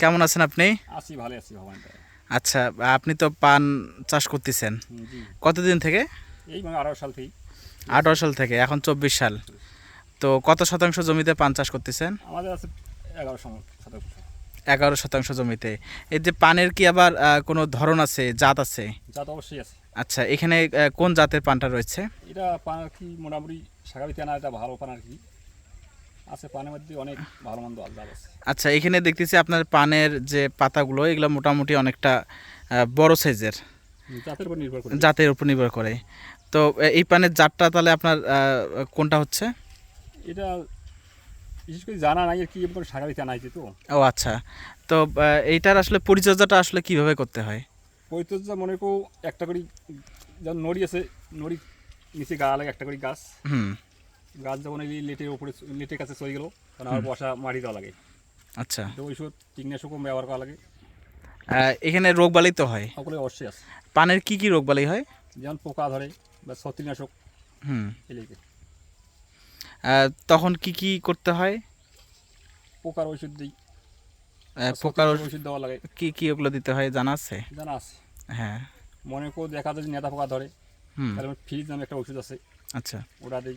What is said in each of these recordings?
কেমন আছেন আপনি? আছি ভালো আছি ভগবান আচ্ছা আপনি তো পান চাষ করতেছেন। কতদিন থেকে? এই মানে আঠারো সাল থেকেই। আঠারো সাল থেকে এখন চব্বিশ সাল। তো কত শতাংশ জমিতে পান চাষ করতেছেন? আমাদের আছে এগারো শতাংশ এগারো শতাংশ জমিতে। এই যে পানের কি আবার কোনো ধরন আছে জাত আছে? যা তো অবশ্যই আছে। আচ্ছা এখানে কোন জাতের পানটা রয়েছে? এটা পান আর কি মোটামুটি সাগাবিতে আনা এটা ভালো পান আর কি। আছে পানের মধ্যে অনেক ভালো মন্দ আলাদা আছে। আচ্ছা এখানে দেখতেছি আপনার পানের যে পাতাগুলো এগুলো মোটামুটি অনেকটা বড় সাইজের। জাতের উপর নির্ভর করে। জাতের উপর নির্ভর করে। তো এই পানের জাতটা তাহলে আপনার কোনটা হচ্ছে? এটা বিশেষ করে জানা নাই আর কি সাগাবিতে আনা হয়েছে তো ও আচ্ছা। তো এইটার আসলে পরিচর্যাটা আসলে কীভাবে করতে হয়? পরিচর্যা মনে করো একটা করে যেমন নড়ি আছে নড়ি নিচে গা লাগে একটা করে গাছ। হুম। গাছ যখন এই লেটের উপরে লেটের কাছে চলে গেলো তখন আবার বসা মাটি দেওয়া লাগে। আচ্ছা। তো ওইসব কীটনাশকও ব্যবহার করা লাগে। এখানে রোগবালাই তো হয়। সকলে অবশ্যই আছে। পানের কি কি রোগবালাই হয়? যেমন পোকা ধরে বা ছত্রিনাশক হুম। তখন কি কি করতে হয়? পোকার ওষুধ দিই। পোকার ওষুধ- দেওয়া লাগে। কি কি ওগুলো দিতে হয় জানা আছে? জানা আছে। হ্যাঁ। মনে করো দেখা যায় যে নেতা পোকা ধরে হুম। তাহলে ফ্রিজ নামে একটা ওষুধ আছে। আচ্ছা। ওটা দিই।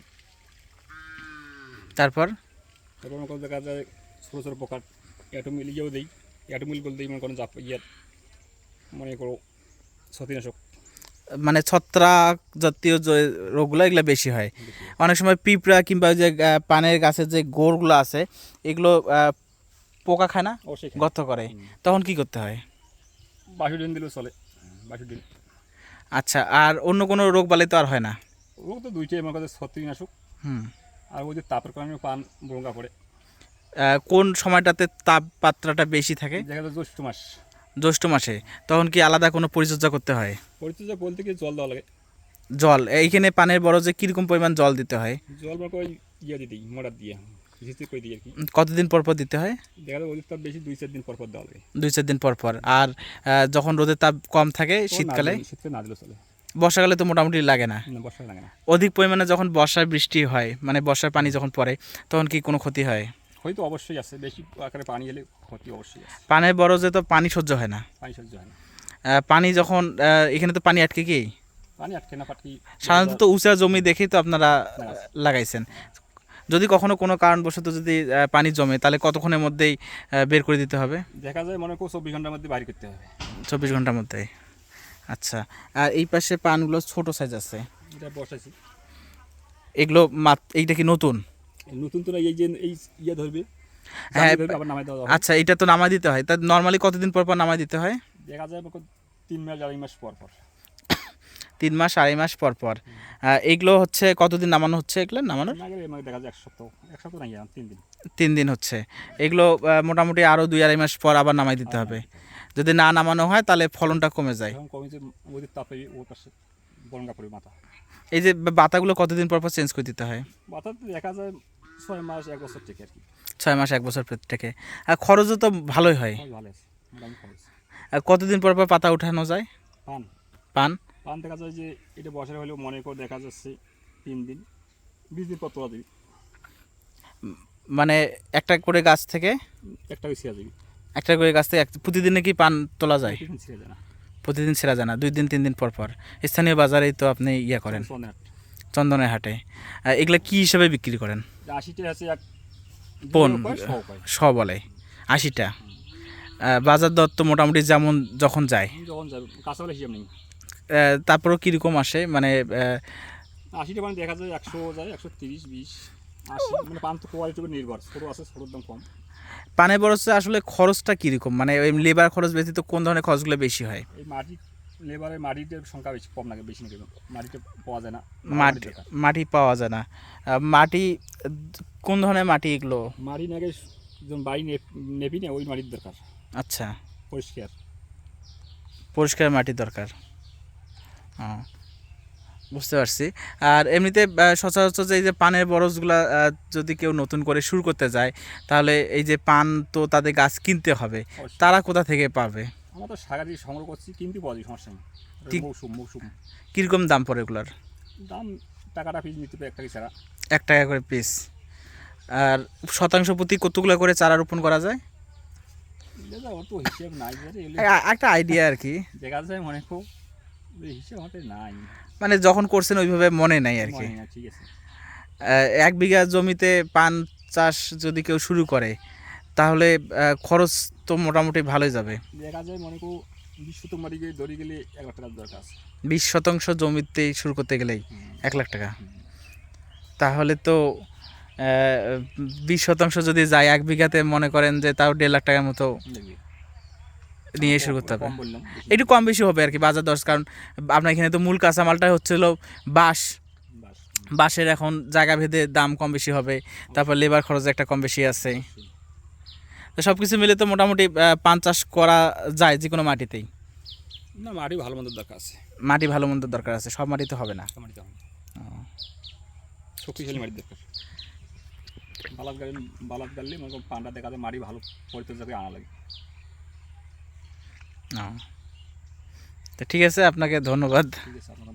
তারপর? তারপর মনে দেখা যায় ছোটো ছোটো পোকার অ্যাটোমিল ইয়েও দিই অ্যাটোমিলগুলো দিই মনে করো জাপ ইয়ে মনে করো ছত্রিনাশক। মানে ছত্রাক জাতীয় যে রোগগুলো এগুলো বেশি হয়। অনেক সময় পিঁপড়া কিংবা ওই যে পানের গাছের যে গোড়গুলো আছে এগুলো পোকা খায় না? গর্ত করে। তখন কি করতে হয়? বাসুডিন দিলেও চলে বাসুডিন আচ্ছা আর অন্য কোনো রোগ বালাই তো আর হয় না? রোগ তো দুইটাই আমার কাছে ছত্রিনাশক। হুম। আর ওই যে তাপের কারণে পান বরঙ্গা পড়ে। কোন সময়টাতে তাপমাত্রাটা বেশি থাকে? দেখা যায় জ্যৈষ্ঠ মাস। জ্যৈষ্ঠ মাসে। তখন কি আলাদা কোনো পরিচর্যা করতে হয়? পরিচর্যা বলতে কি জল দেওয়া লাগে। জল। এইখানে পানের বড় যে কীরকম পরিমাণ জল দিতে হয়? জল করো ওই ইয়ে দিই মোড়ার দিয়ে কতদিন পর পর দিতে হয়? দেখা যায় ওদের তাপ বেশি দুই চার দিন পর পর দেওয়া লাগে। দুই চার দিন পর পর। আর যখন রোদের তাপ কম থাকে শীতকালে? শীতকালে না দিলে চলে। বর্ষাকালে তো মোটামুটি লাগে না। বর্ষা লাগে না। অধিক পরিমাণে যখন বর্ষার বৃষ্টি হয় মানে বর্ষার পানি যখন পড়ে তখন কি কোনো ক্ষতি হয়? হয়তো অবশ্যই আছে বেশি আকারে পানি এলে ক্ষতি অবশ্যই আছে। পানের বড় যে তো পানি সহ্য হয় না। পানি সহ্য হয় না। পানি যখন এখানে তো পানি আটকে কি? পানি আটকে না পাটি সাধারণত উঁচা জমি দেখেই তো আপনারা লাগাইছেন। যদি কখনো কোনো কারণবশত যদি পানি জমে তাহলে কতক্ষণের মধ্যেই বের করে দিতে হবে? দেখা যায় মনে করো চব্বিশ ঘণ্টার মধ্যে বাড়ি করতে হবে। চব্বিশ ঘণ্টার মধ্যে আচ্ছা আর এই পাশে পানগুলো ছোট সাইজ আছে। এটা বসাইছি এগুলো মাত এইটা কি নতুন? নতুন তো না এই যে এই ইয়ে ধরবে। হ্যাঁ, আচ্ছা এটা তো নামাই দিতে হয়। তা নর্মালি কতদিন পর পর নামাই দিতে হয়? দেখা যায় তিন মাস আড়াই মাস পর পর। তিন মাস আড়াই মাস পর পর। এগুলো হচ্ছে কতদিন নামানো হচ্ছে এগুলো নামানোর? না মানে দেখা যায় এক সপ্তাহ এক সপ্তাহ তিন দিন। তিন দিন হচ্ছে। এগুলো মোটামুটি আরও দুই আড়াই মাস পর আবার নামাই দিতে হবে। যদি না নামানো হয় তাহলে ফলনটা কমে যায়। এই যে বাতাগুলো কতদিন পর পর চেঞ্জ করে দিতে হয়? মাথাতে দেখা যায় ছয় মাস এক বছর থেকে আর কি। ছয় মাস এক বছর থেকে। আর খরচও তো ভালোই হয়। আর কতদিন পর পর পাতা উঠানো যায়? পান। পান? পান দেখা যায় যে এটা বছরে হলেও মনে করে দেখা যাচ্ছে তিন দিন বিশ দিন পর তোলা দিবি মানে একটা করে গাছ থেকে? একটা ছিঁড়া দিবি একটা করে গাছ থেকে প্রতিদিনে কি পান তোলা যায়? প্রতিদিন সেরা যায় না। দুই দিন তিন দিন পর পর। স্থানীয় বাজারেই তো আপনি ইয়ে করেন। চন্দনের হাটে। এগুলো কি হিসাবে বিক্রি করেন? আশিটা আছে এক পন। শ বলে আশিটা। বাজার দর তো মোটামুটি যেমন যখন যায়। তারপরেও কীরকম আসে? মানে আশিটা মানে দেখা যায় একশো যায় একশো তিরিশ বিশ। আশি মানে পান তো কোয়ালিটির উপর নির্ভর ছোটো আছে ছোটোর দাম কম। পানের বরসে আসলে খরচটা কীরকম? মানে ওই লেবার খরচ ব্যতীত কোন ধরনের খরচগুলো বেশি হয়? এই মাটি লেবারের মাটির সংখ্যা বেশি কম লাগে বেশি নাকি? মাটিতে পাওয়া যায় না মাটি মাটি পাওয়া যায় না। মাটি কোন ধরনের মাটি এগুলো? মাটি নাকি যখন বাড়ি নেবি না ওই মাটির দরকার। আচ্ছা। পরিষ্কার। পরিষ্কার মাটি দরকার। ও, বুঝতে পারছি। আর এমনিতে সচরাচর যে এই যে পানের বরজগুলা যদি কেউ নতুন করে শুরু করতে যায় তাহলে এই যে পান তো তাদের গাছ কিনতে হবে। তারা কোথা থেকে পাবে? আমরা তো সারা দিয়ে সংগ্রহ করছি কিনতে পাওয়া যায় সমস্যা নেই। মৌসুম মৌসুম। কীরকম দাম পড়ে এগুলোর? দাম টাকাটা পিস নিতে পারে একটা কি ছাড়া। এক টাকা করে পিস আর শতাংশ প্রতি কতগুলো করে চারা রোপণ করা যায়? একটা আইডিয়া আর কি। দেখা যায় মনে খুব হিসেব হাতে নাই। মানে যখন করছেন ওইভাবে মনে নাই আর কি। ঠিক আছে। এক বিঘা জমিতে পান চাষ যদি কেউ শুরু করে তাহলে খরচ তো মোটামুটি ভালোই যাবে। দেখা যায় মনে করো বিশ শতক গিয়ে ধরে গেলে এক লাখ টাকার দরকার আছে। বিশ শতাংশ জমিতে শুরু করতে গেলেই এক লাখ টাকা। তাহলে তো বিশ শতাংশ যদি যায় এক বিঘাতে মনে করেন যে তাও দেড় লাখ টাকার মতো নিয়ে শুরু করতে হবে। একটু কম বেশি হবে আর কি বাজার দশ কারণ আপনার এখানে তো মূল কাঁচামালটা হচ্ছিল বাঁশ। বাঁশের এখন জায়গা ভেদে দাম কম বেশি হবে তারপর লেবার খরচ একটা কম বেশি আছে। তো সব কিছু মিলে তো মোটামুটি পান চাষ করা যায় যে কোনো মাটিতেই। না মাটি ভালো মন্দ দরকার আছে। মাটি ভালো মন্দ দরকার আছে সব মাটিতে হবে না। শক্তিশালী মাটি দরকার বালাত গাড়ি বালাত গাড়লে মনে পান্ডা দেখা যায় মাটি ভালো পরিচর্যা করে আনা লাগে। তো ঠিক আছে আপনাকে ধন্যবাদ ঠিক আছে আপনার